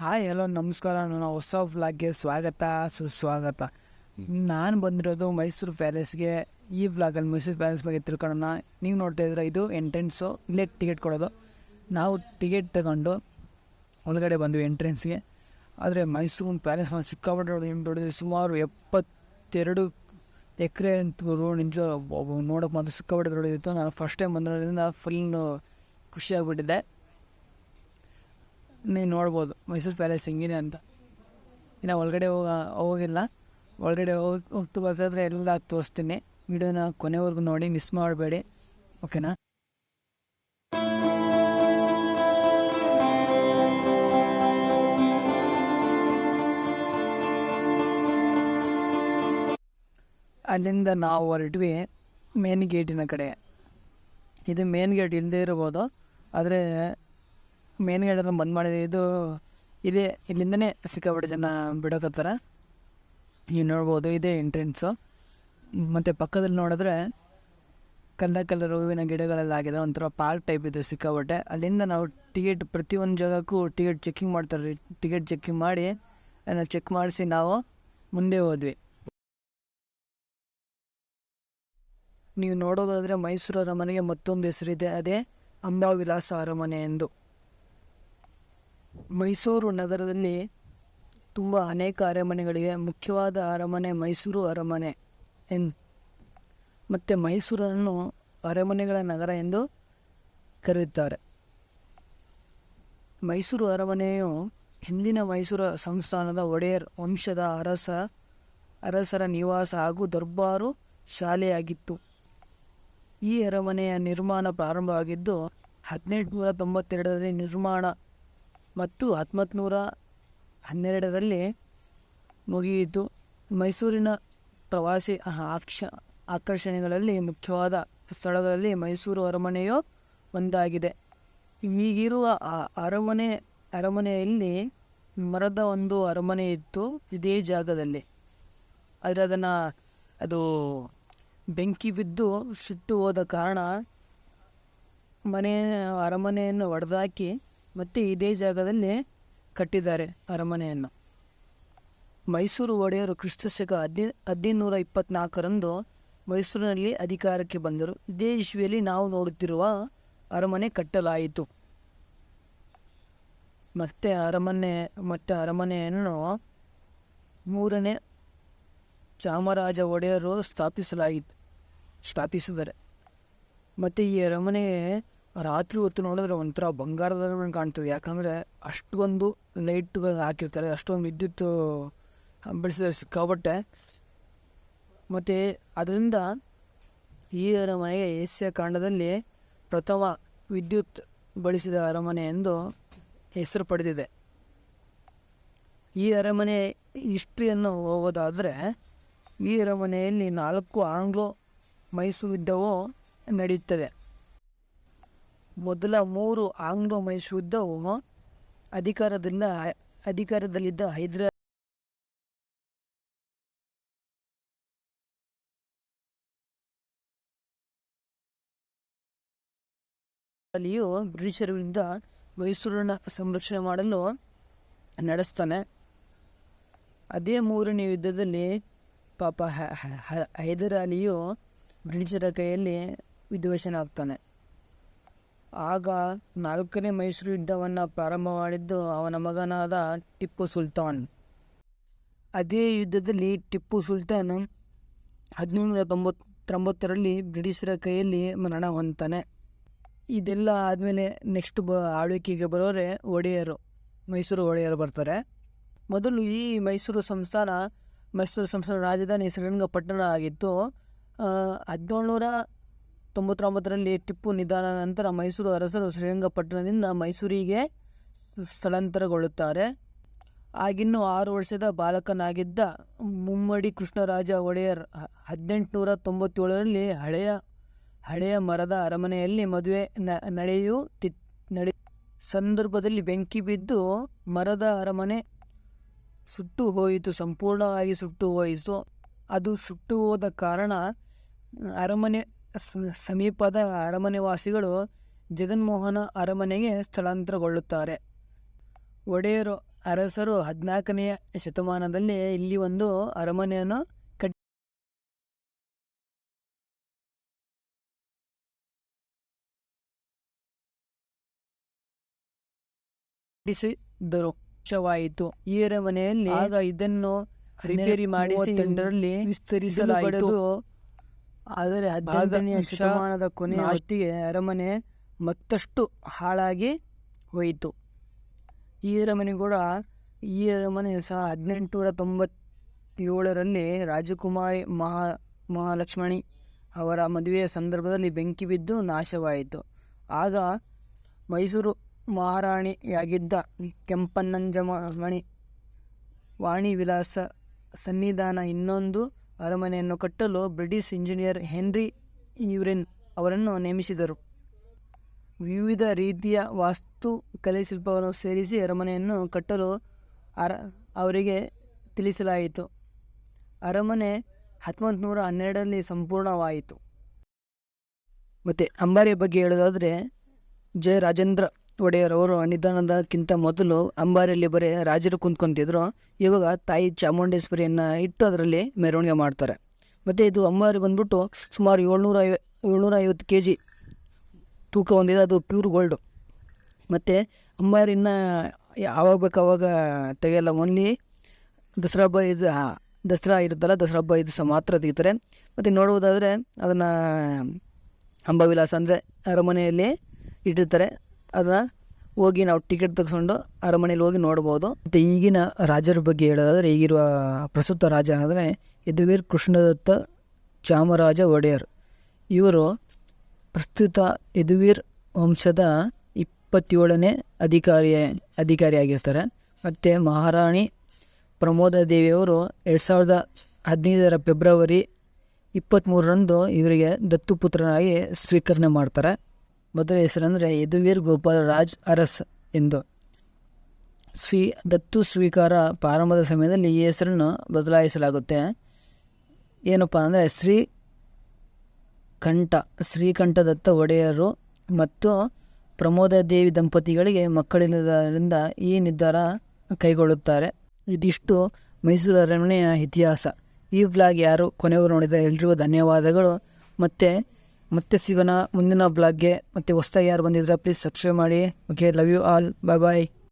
Hi hello ನಮಸ್ಕಾರ. ನನ್ನ ಹೊಸ ವ್ಲಾಗ್ಗೆ ಸ್ವಾಗತ ಸುಸ್ವಾಗತ. ನಾನು ಬಂದಿರೋದು ಮೈಸೂರು ಪ್ಯಾಲೇಸ್ಗೆ. ಈ ವ್ಲಾಗಲ್ಲಿ ಮೈಸೂರು ಪ್ಯಾಲೇಸ್ ಬಗ್ಗೆ ತಿಳ್ಕೊಳ್ಳೋಣ. ನೀವು ನೋಡ್ತಾ ಇದ್ರೆ ಇದು ಎಂಟ್ರೆನ್ಸು ಇಲ್ಲೇ ಟಿಕೆಟ್ ಕೊಡೋದು. ನಾವು ಟಿಕೆಟ್ ತಗೊಂಡು ಒಳಗಡೆ ಬಂದ್ವಿ ಎಂಟ್ರೆನ್ಸ್ಗೆ ಆದರೆ ಮೈಸೂರು ಪ್ಯಾಲೇಸ್ ಸಿಕ್ಕಾಪಟ್ಟೆ ದೊಡ್ಡ- ದೊಡ್ಡದು ಸುಮಾರು ಎಪ್ಪತ್ತೆರಡು ಎಕರೆ ಅಂತ ನಿಜ ನೋಡೋಕೆ ಮಾತ್ರ ಸಿಕ್ಕಾಪಟ್ಟೆ ದೊಡ್ಡದಿತ್ತು. ನಾನು ಫಸ್ಟ್ ಟೈಮ್ ಬಂದಿರೋದ್ರಿಂದ ಫುಲ್ ಖುಷಿಯಾಗ್ಬಿಟ್ಟಿದ್ದೆ ನೀವು ನೋಡ್ಬೋದು. ಮೈಸೂರು ಪ್ಯಾಲೇಸ್ ಹೆಂಗಿದೆ ಅಂತ. ಇನ್ನು ಒಳಗಡೆ ಹೋಗ, ಹೋಗಿಲ್ಲ. ಒಳಗಡೆ ಹೋಗಿ ಹೋಗ್ತಬೇಕಾದ್ರೆ ಎಲ್ಲ ತೋರಿಸ್ತೀನಿ. ವಿಡಿಯೋನ ಕೊನೆವರೆಗೂ ನೋಡಿ ಮಿಸ್ ಮಾಡಬೇಡಿ. ಓಕೆನಾ ಅಲ್ಲಿಂದ ನಾವು ಹೊರಟ್ವಿ ಮೇನ್ ಗೇಟಿನ ಕಡೆ. ಇದು ಮೇನ್ ಗೇಟ್ ಇಲ್ಲದೆ ಇರ್ಬೋದು. ಆದರೆ ಮೇನ್ ಅದನ್ನು ಬಂದ್ ಮಾಡಿದೆ. ಇದು ಇದೇ. ಇಲ್ಲಿಂದನೇ ಸಿಕ್ಕಾಪಟ್ಟೆ ಜನ ಬಿಡೋಕತ್ತಾರ. ನೀವು ನೋಡ್ಬೋದು, ಇದೇ ಎಂಟ್ರೆನ್ಸು. ಮತ್ತು ಪಕ್ಕದಲ್ಲಿ ನೋಡಿದ್ರೆ ಕಲ್ಲ ಕಲರ್ ಹೂವಿನ ಗಿಡಗಳೆಲ್ಲ ಆಗಿದೆ ಒಂಥರ ಪಾರ್ಕ್ ಟೈಪ್ ಇದೆ ಸಿಕ್ಕಾಪಟ್ಟೆ. ಅಲ್ಲಿಂದ ನಾವು ಟಿಕೆಟ್ ಪ್ರತಿಯೊಂದು ಜಾಗಕ್ಕೂ ಟಿಕೆಟ್ ಚೆಕಿಂಗ್ ಮಾಡ್ತಾರೆ. ಟಿಕೆಟ್ ಚೆಕ್ಕಿಂಗ್ ಮಾಡಿ ಅದನ್ನು ಚೆಕ್ ಮಾಡಿಸಿ ನಾವು ಮುಂದೆ ಹೋದ್ವಿ. ನೀವು ನೋಡೋದಾದರೆ ಮೈಸೂರು ಅರಮನೆಗೆ ಮತ್ತೊಂದು ಹೆಸರಿದೆ. ಅದೇ ಅಂಬಾವಿಲಾಸ ಅರಮನೆ ಎಂದು. ಮೈಸೂರು ನಗರದಲ್ಲಿ ತುಂಬ ಅನೇಕ ಅರಮನೆಗಳಿವೆ. ಮುಖ್ಯವಾದ ಅರಮನೆ ಮೈಸೂರು ಅರಮನೆ ಎನ್, ಮತ್ತು ಮೈಸೂರನ್ನು ಅರಮನೆಗಳ ನಗರ ಎಂದು ಕರೆಯುತ್ತಾರೆ. ಮೈಸೂರು ಅರಮನೆಯು ಹಿಂದಿನ ಮೈಸೂರು ಸಂಸ್ಥಾನದ ಒಡೆಯರ್ ವಂಶದ ಅರಸ, ಅರಸರ ನಿವಾಸ ಹಾಗೂ ದರ್ಬಾರು ಶಾಲೆಯಾಗಿತ್ತು. ಈ ಅರಮನೆಯ ನಿರ್ಮಾಣ ಪ್ರಾರಂಭವಾಗಿದ್ದು ಹದಿನೆಂಟುನೂರ ತೊಂಬತ್ತೆರಡರಲ್ಲಿ ನಿರ್ಮಾಣ ಮತ್ತು ಹತ್ತೊಂಬತ್ತು ನೂರ ಹನ್ನೆರಡರಲ್ಲಿ ಮುಗಿಯಿತು. ಮೈಸೂರಿನ ಪ್ರವಾಸಿ ಆಕ್ಷ, ಆಕರ್ಷಣೆಗಳಲ್ಲಿ ಮುಖ್ಯವಾದ ಸ್ಥಳಗಳಲ್ಲಿ ಮೈಸೂರು ಅರಮನೆಯು ಒಂದಾಗಿದೆ. ಈಗಿರುವ ಆ ಅರಮನೆ, ಅರಮನೆಯಲ್ಲಿ ಮರದ ಒಂದು ಅರಮನೆ ಇತ್ತು, ಇದೇ ಜಾಗದಲ್ಲಿ. ಆದರೆ ಅದನ್ನು ಅದು ಬೆಂಕಿ ಬಿದ್ದು ಸುಟ್ಟು ಹೋದ ಕಾರಣ ಮನೆ ಅರಮನೆಯನ್ನು ಒಡೆದಾಕಿ ಮತ್ತು ಇದೇ ಜಾಗದಲ್ಲಿ ಕಟ್ಟಿದ್ದಾರೆ ಅರಮನೆಯನ್ನು. ಮೈಸೂರು ಒಡೆಯರು ಕ್ರಿಸ್ತಶಕ ಹದಿ ಹದಿನೂರ ಇಪ್ಪತ್ನಾಲ್ಕರಂದು ಮೈಸೂರಿನಲ್ಲಿ ಅಧಿಕಾರಕ್ಕೆ ಬಂದರು. ಇದೇ ಇಸ್ವಿಯಲ್ಲಿ ನಾವು ನೋಡುತ್ತಿರುವ ಅರಮನೆ ಕಟ್ಟಲಾಯಿತು. ಮತ್ತೆ ಅರಮನೆ, ಮತ್ತು ಅರಮನೆಯನ್ನು ಮೂರನೇ ಚಾಮರಾಜ ಒಡೆಯರು ಸ್ಥಾಪಿಸಲಾಯಿತು ಸ್ಥಾಪಿಸಿದರೆ ಮತ್ತು ಈ ಅರಮನೆ ರಾತ್ರಿ ಹೊತ್ತು ನೋಡಿದ್ರೆ ಒಂಥರ ಬಂಗಾರದ ಕಾಣ್ತದೆ. ಯಾಕಂದರೆ ಅಷ್ಟೊಂದು ಲೈಟ್ಗಳು ಹಾಕಿರ್ತಾರೆ, ಅಷ್ಟೊಂದು ವಿದ್ಯುತ್ ಬೆಳೆಸಿದ್ರೆ ಸಿಕ್ಕಾಬಟ್ಟೆ ಮತ್ತು ಅದರಿಂದ ಈ ಅರಮನೆಗೆ ಏಷ್ಯಾ ಖಂಡದಲ್ಲಿ ಪ್ರಥಮ ವಿದ್ಯುತ್ ಬಳಸಿದ ಅರಮನೆ ಎಂದು ಹೆಸರು ಪಡೆದಿದೆ. ಈ ಅರಮನೆ ಹಿಸ್ಟ್ರಿಯನ್ನು ಹೋಗೋದಾದರೆ ಈ ಅರಮನೆಯಲ್ಲಿ ನಾಲ್ಕು ಆಂಗ್ಲೋ ಮೈಸೂರು ಯುದ್ಧವು ನಡೆಯುತ್ತದೆ. ಮೊದಲ ಮೂರು ಆಂಗ್ಲೋ ಮೈಸೂರು ಯುದ್ಧವು ಅಧಿಕಾರದಿಂದ ಅಧಿಕಾರದಲ್ಲಿದ್ದ ಹೈದರಾ ಅಲ್ಲಿಯೂ ಬ್ರಿಟಿಷರ ವಿರುದ್ಧ ಮೈಸೂರನ್ನು ಸಂರಕ್ಷಣೆ ಮಾಡಲು ನಡೆಸ್ತಾನೆ. ಅದೇ ಮೂರನೇ ಯುದ್ಧದಲ್ಲಿ ಪಾಪ ಹೈದರಾಲಿಯು ಬ್ರಿಟಿಷರ ಕೈಯಲ್ಲಿ ವಿದ್ವೇಷನಾಗ್ತಾನೆ ಆಗ ನಾಲ್ಕನೇ ಮೈಸೂರು ಯುದ್ಧವನ್ನು ಪ್ರಾರಂಭ ಮಾಡಿದ್ದು ಅವನ ಮಗನಾದ ಟಿಪ್ಪು ಸುಲ್ತಾನ್. ಅದೇ ಯುದ್ಧದಲ್ಲಿ ಟಿಪ್ಪು ಸುಲ್ತಾನ್ ಹದಿನೇಳುನೂರ ತೊಂಬತ್ತೊಂಬತ್ತರಲ್ಲಿ ಬ್ರಿಟಿಷರ ಕೈಯಲ್ಲಿ ಮರಣ ಹೊಂದ್ತಾನೆ. ಇದೆಲ್ಲ ಆದಮೇಲೆ ನೆಕ್ಸ್ಟ್ ಬ ಆಳ್ವಿಕೆಗೆ ಬರೋರೆ ಒಡೆಯರು, ಮೈಸೂರು ಒಡೆಯರು ಬರ್ತಾರೆ. ಮೊದಲು ಈ ಮೈಸೂರು ಸಂಸ್ಥಾನ ಮೈಸೂರು ಸಂಸ್ಥಾನ ರಾಜಧಾನಿ ಶ್ರೀರಂಗಪಟ್ಟಣ ಆಗಿತ್ತು. ಹದಿನೇಳುನೂರ ತೊಂಬತ್ತೊಂಬತ್ತರಲ್ಲಿ ಟಿಪ್ಪು ನಿಧಾನ ನಂತರ ಮೈಸೂರು ಅರಸರು ಶ್ರೀರಂಗಪಟ್ಟಣದಿಂದ ಮೈಸೂರಿಗೆ ಸ್ಥಳಾಂತರಗೊಳ್ಳುತ್ತಾರೆ. ಆಗಿನ್ನೂ ಆರು ವರ್ಷದ ಬಾಲಕನಾಗಿದ್ದ ಮುಮ್ಮಡಿ ಕೃಷ್ಣರಾಜ ಒಡೆಯರ್ ಹದಿನೆಂಟುನೂರ ತೊಂಬತ್ತೇಳರಲ್ಲಿ ಹಳೆಯ ಹಳೆಯ ಮರದ ಅರಮನೆಯಲ್ಲಿ ಮದುವೆ ನ- ನಡೆಯುತ್ತಿ ನಡೆ ಸಂದರ್ಭದಲ್ಲಿ ಬೆಂಕಿ ಬಿದ್ದು ಮರದ ಅರಮನೆ ಸುಟ್ಟು ಹೋಯಿತು, ಸಂಪೂರ್ಣವಾಗಿ ಸುಟ್ಟು ಹೋಯಿತು. ಅದು ಸುಟ್ಟು ಹೋದ ಕಾರಣ ಅರಮನೆ ಸಮೀಪದ ಅರಮನೆ ವಾಸಿಗಳು ಜಗನ್ಮೋಹನ ಅರಮನೆಗೆ ಸ್ಥಳಾಂತರಗೊಳ್ಳುತ್ತಾರೆ. ಒಡೆಯರು ಅರಸರು ಹದಿನಾಲ್ಕನೆಯ ಶತಮಾನದಲ್ಲಿ ಇಲ್ಲಿ ಒಂದು ಅರಮನೆಯನ್ನು ಕಟ್ಟಿಸಿದ್ದರು ಶವಾಯಿತು ಈ ಅರಮನೆಯಲ್ಲಿ ಆಗ ಇದನ್ನು ರಿಪೇರಿ ಮಾಡಿಸಿ ವಿಸ್ತರಿಸಲಾಯಿತು. ಆದರೆ ಹದಿನೆಂಟನೆಯ ಶತಮಾನದ ಕೊನೆಯ ಅಷ್ಟಿಗೆ ಅರಮನೆ ಮತ್ತಷ್ಟು ಹಾಳಾಗಿ ಹೋಯಿತು. ಈ ಅರಮನೆ ಕೂಡ ಈ ಅರಮನೆ ಸಹ ಹದಿನೆಂಟುನೂರ ತೊಂಬತ್ತೇಳರಲ್ಲಿ ರಾಜಕುಮಾರಿ ಮಹಾ ಮಹಾಲಕ್ಷ್ಮಣಿ ಅವರ ಮದುವೆಯ ಸಂದರ್ಭದಲ್ಲಿ ಬೆಂಕಿ ಬಿದ್ದು ನಾಶವಾಯಿತು. ಆಗ ಮೈಸೂರು ಮಹಾರಾಣಿಯಾಗಿದ್ದ ಕೆಂಪನ್ನಂಜಮಣಿ ವಾಣಿ ವಿಲಾಸ ಸನ್ನಿಧಾನ ಇನ್ನೊಂದು ಅರಮನೆಯನ್ನು ಕಟ್ಟಲು ಬ್ರಿಟಿಷ್ ಇಂಜಿನಿಯರ್ ಹೆನ್ರಿ ಯುರೆನ್ ಅವರನ್ನು ನೇಮಿಸಿದರು. ವಿವಿಧ ರೀತಿಯ ವಾಸ್ತು ಕಲೆ ಶಿಲ್ಪವನ್ನು ಸೇರಿಸಿ ಅರಮನೆಯನ್ನು ಕಟ್ಟಲು ಅರ, ಅವರಿಗೆ ತಿಳಿಸಲಾಯಿತು. ಅರಮನೆ ಹತ್ತೊಂಬತ್ತು ನೂರ ಹನ್ನೆರಡರಲ್ಲಿ ಸಂಪೂರ್ಣವಾಯಿತು. ಮತ್ತು ಅಂಬಾರಿಯ ಬಗ್ಗೆ ಹೇಳೋದಾದರೆ ಜಯ ರಾಜೇಂದ್ರ ಒಡೆಯರ್ ಅವರು ನಿಧಾನದಕ್ಕಿಂತ ಮೊದಲು ಅಂಬಾರಿಯಲ್ಲಿ ಬರೀ ರಾಜರು ಕುಂತ್ಕೊಂತಿದ್ರು. ಇವಾಗ ತಾಯಿ ಚಾಮುಂಡೇಶ್ವರಿಯನ್ನು ಇಟ್ಟು ಅದರಲ್ಲಿ ಮೆರವಣಿಗೆ ಮಾಡ್ತಾರೆ. ಮತ್ತು ಇದು ಅಂಬಾರಿ ಬಂದ್ಬಿಟ್ಟು ಸುಮಾರು ಏಳ್ನೂರ ಐವ, ಏಳ್ನೂರ ಐವತ್ತು ಕೆ ಜಿ ತೂಕ ಹೊಂದಿದೆ. ಅದು ಪ್ಯೂರ್ ಗೋಲ್ಡು. ಮತ್ತು ಅಂಬಾರಿನ ಯಾವಾಗ ಬೇಕಾವಾಗ ತೆಗೆಯಲ್ಲ. ಓನ್ಲಿ ದಸರಾ ಹಬ್ಬ ಇದು ದಸರಾ ಇರುತ್ತಲ್ಲ, ದಸರಾ ಹಬ್ಬ ಇದು ಸಹ ಮಾತ್ರ ತೆಗಿತಾರೆ. ಮತ್ತು ನೋಡುವುದಾದರೆ ಅದನ್ನು ಅಂಬಾವಿಲಾಸ ಅಂದರೆ ಅರಮನೆಯಲ್ಲಿ ಇಟ್ಟಿರ್ತಾರೆ. ಅದನ್ನ ಹೋಗಿ ನಾವು ಟಿಕೆಟ್ ತೆಗೆಸ್ಕೊಂಡು ಅರಮನೆಯಲ್ಲಿ ಹೋಗಿ ನೋಡ್ಬೋದು. ಮತ್ತು ಈಗಿನ ರಾಜರ ಬಗ್ಗೆ ಹೇಳೋದಾದರೆ, ಈಗಿರುವ ಪ್ರಸ್ತುತ ರಾಜ ಅಂದರೆ ಯದುವೀರ್ ಕೃಷ್ಣದತ್ತ ಚಾಮರಾಜ ಒಡೆಯರ್. ಇವರು ಪ್ರಸ್ತುತ ಯದುವೀರ್ ವಂಶದ ಇಪ್ಪತ್ತೇಳನೇ ಅಧಿಕಾರಿ ಅಧಿಕಾರಿಯಾಗಿರ್ತಾರೆ. ಮತ್ತು ಮಹಾರಾಣಿ ಪ್ರಮೋದ ದೇವಿಯವರು ಎರಡು ಸಾವಿರದ ಹದಿನೈದರ ಫೆಬ್ರವರಿ ಇಪ್ಪತ್ತ್ಮೂರರಂದು ಇವರಿಗೆ ದತ್ತುಪುತ್ರನಾಗಿ ಸ್ವೀಕರಣೆ ಮಾಡ್ತಾರೆ. ಮೊದಲ ಹೆಸರಂದರೆ ಯದುವೀರ್ ಗೋಪಾಲ ರಾಜ್ ಅರಸ್ ಎಂದು. ಸ್ವೀ ದತ್ತು ಸ್ವೀಕಾರ ಪ್ರಾರಂಭದ ಸಮಯದಲ್ಲಿ ಈ ಹೆಸರನ್ನು ಬದಲಾಯಿಸಲಾಗುತ್ತೆ. ಏನಪ್ಪ ಅಂದರೆ ಶ್ರೀ ಕಂಠ, ಶ್ರೀಕಂಠದತ್ತ ಒಡೆಯರು ಮತ್ತು ಪ್ರಮೋದ ದೇವಿ ದಂಪತಿಗಳಿಗೆ ಮಕ್ಕಳಿಲ್ಲದರಿಂದ ಈ ನಿರ್ಧಾರ ಕೈಗೊಳ್ಳುತ್ತಾರೆ. ಇದಿಷ್ಟು ಮೈಸೂರು ಅರಮನೆಯ ಇತಿಹಾಸ. ಈ ವ್ಲಾಗ್ ಯಾರು ಕೊನೆಯವರು ನೋಡಿದ ಎಲ್ರಿಗೂ ಧನ್ಯವಾದಗಳು. ಮತ್ತು ಮತ್ತೆ ಸಿಗೋಣ ಮುಂದಿನ ಬ್ಲಾಗ್ಗೆ ಮತ್ತೆ ಹೊಸ್ತಾಗಿ ಯಾರು ಬಂದಿದ್ರೆ ಪ್ಲೀಸ್ ಸಬ್ಸ್ಕ್ರೈಬ್ ಮಾಡಿ. Okay love you all bye bye